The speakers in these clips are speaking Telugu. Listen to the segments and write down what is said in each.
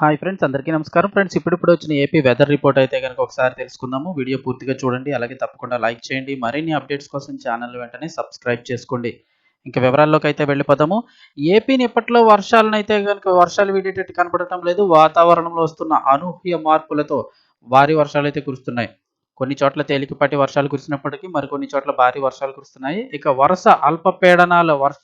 హాయ్ ఫ్రెండ్స్ అందరికీ నమస్కారం. ఫ్రెండ్స్ ఇప్పుడిప్పుడు వచ్చిన ఏపీ వెదర్ రిపోర్ట్ అయితే కనుక ఒకసారి తెలుసుకుందాము. వీడియో పూర్తిగా చూడండి అలాగే తప్పకుండా లైక్ చేయండి. మరిన్ని అప్డేట్స్ కోసం ఛానల్ వెంటనే సబ్స్క్రైబ్ చేసుకోండి. ఇంకా వివరాల్లోకి అయితే వెళ్ళిపోదాము. ఏపీని ఇప్పట్లో వర్షాలను అయితే కనుక వర్షాలు వీడేటట్టు కనపడటం లేదు. వాతావరణంలో వస్తున్న అనూహ్య మార్పులతో భారీ వర్షాలు అయితే కురుస్తున్నాయి. కొన్ని చోట్ల తేలికపాటి వర్షాలు కురిసినప్పటికీ మరికొన్ని చోట్ల భారీ వర్షాలు కురుస్తున్నాయి. ఇక వరుస అల్పపీడనాల వర్ష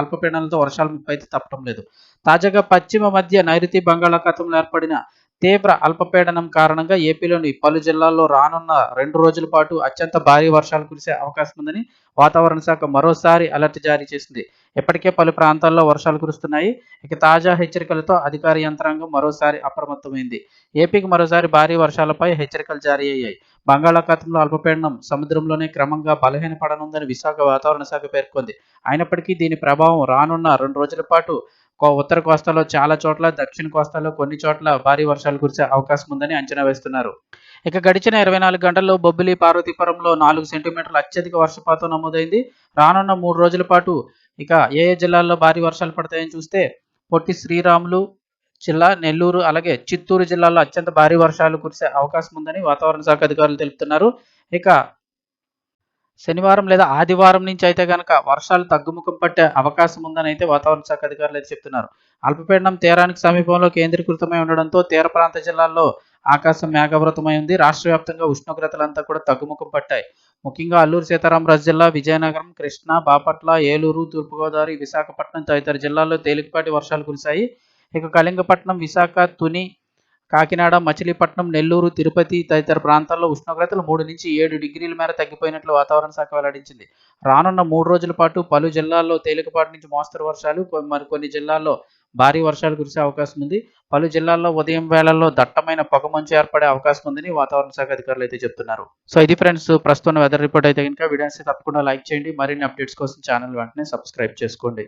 అల్పపీడనాలతో వర్షాలు ముప్పై అయితే తప్పడం లేదు. తాజాగా పశ్చిమ మధ్య నైరుతి బంగాళాఖాతంలో ఏర్పడిన తీవ్ర అల్పపీడనం కారణంగా ఏపీలోని పలు జిల్లాల్లో రానున్న రెండు రోజుల పాటు అత్యంత భారీ వర్షాలు కురిసే అవకాశం ఉందని వాతావరణ శాఖ మరోసారి అలర్ట్ జారీ చేసింది. ఇప్పటికే పలు ప్రాంతాల్లో వర్షాలు కురుస్తున్నాయి. ఇక తాజా హెచ్చరికలతో అధికార యంత్రాంగం మరోసారి అప్రమత్తమైంది. ఏపీకి మరోసారి భారీ వర్షాలపై హెచ్చరికలు జారీ అయ్యాయి. బంగాళాఖాతంలో అల్పపీడనం సముద్రంలోనే క్రమంగా బలహీనపడనుందని విశాఖ వాతావరణ శాఖ పేర్కొంది. అయినప్పటికీ దీని ప్రభావం రానున్న రెండు రోజుల పాటు ఉత్తర కోస్తాలో చాలా చోట్ల దక్షిణ కోస్తాలో కొన్ని చోట్ల భారీ వర్షాలు కురిసే అవకాశం ఉందని అంచనా వేస్తున్నారు. ఇక గడిచిన ఇరవై నాలుగు గంటల్లో బొబ్బిలి పార్వతీపురంలో నాలుగు సెంటీమీటర్ల అత్యధిక వర్షపాతం నమోదైంది. రానున్న మూడు రోజుల పాటు ఇక ఏ ఏ జిల్లాల్లో భారీ వర్షాలు పడతాయని చూస్తే పొట్టి శ్రీరాములు జిల్లా నెల్లూరు అలాగే చిత్తూరు జిల్లాలో అత్యంత భారీ వర్షాలు కురిసే అవకాశం ఉందని వాతావరణ శాఖ అధికారులు తెలుపుతున్నారు. ఇక శనివారం లేదా ఆదివారం నుంచి అయితే కనుక వర్షాలు తగ్గుముఖం పట్టే అవకాశం ఉందని అయితే వాతావరణ శాఖ అధికారులు అయితే చెప్తున్నారు. అల్పపీడనం తీరానికి సమీపంలో కేంద్రీకృతమై ఉండడంతో తీర ప్రాంత జిల్లాల్లో ఆకాశం మేఘావృతమై ఉంది. రాష్ట్ర వ్యాప్తంగా ఉష్ణోగ్రతలంతా కూడా తగ్గుముఖం పట్టాయి. ముఖ్యంగా అల్లూరు సీతారామరాజు జిల్లా విజయనగరం కృష్ణా బాపట్ల ఏలూరు తూర్పుగోదావరి విశాఖపట్నం తదితర జిల్లాల్లో తేలికపాటి వర్షాలు కురిశాయి. ఇక కళింగపట్నం విశాఖ తుని కాకినాడ మచిలీపట్నం నెల్లూరు తిరుపతి తదితర ప్రాంతాల్లో ఉష్ణోగ్రతలు మూడు నుంచి ఏడు డిగ్రీల మేర తగ్గిపోయినట్లు వాతావరణ శాఖ వెల్లడించింది. రానున్న మూడు రోజుల పాటు పలు జిల్లాల్లో తేలికపాటి నుంచి మోస్తరు వర్షాలు మరికొన్ని జిల్లాల్లో భారీ వర్షాలు కురిసే అవకాశం ఉంది. పలు జిల్లాల్లో ఉదయం వేళల్లో దట్టమైన పొగమంచు ఏర్పడే అవకాశం ఉందని వాతావరణ శాఖ అధికారులు అయితే చెప్తున్నారు. సో ఇది ఫ్రెండ్స్ ప్రస్తుతం వెదర్ రిపోర్ట్ అయితే కనుక వీడియోస్ తప్పకుండా లైక్ చేయండి. మరిన్ని అప్డేట్స్ కోసం ఛానల్ వెంటనే సబ్స్క్రైబ్ చేసుకోండి.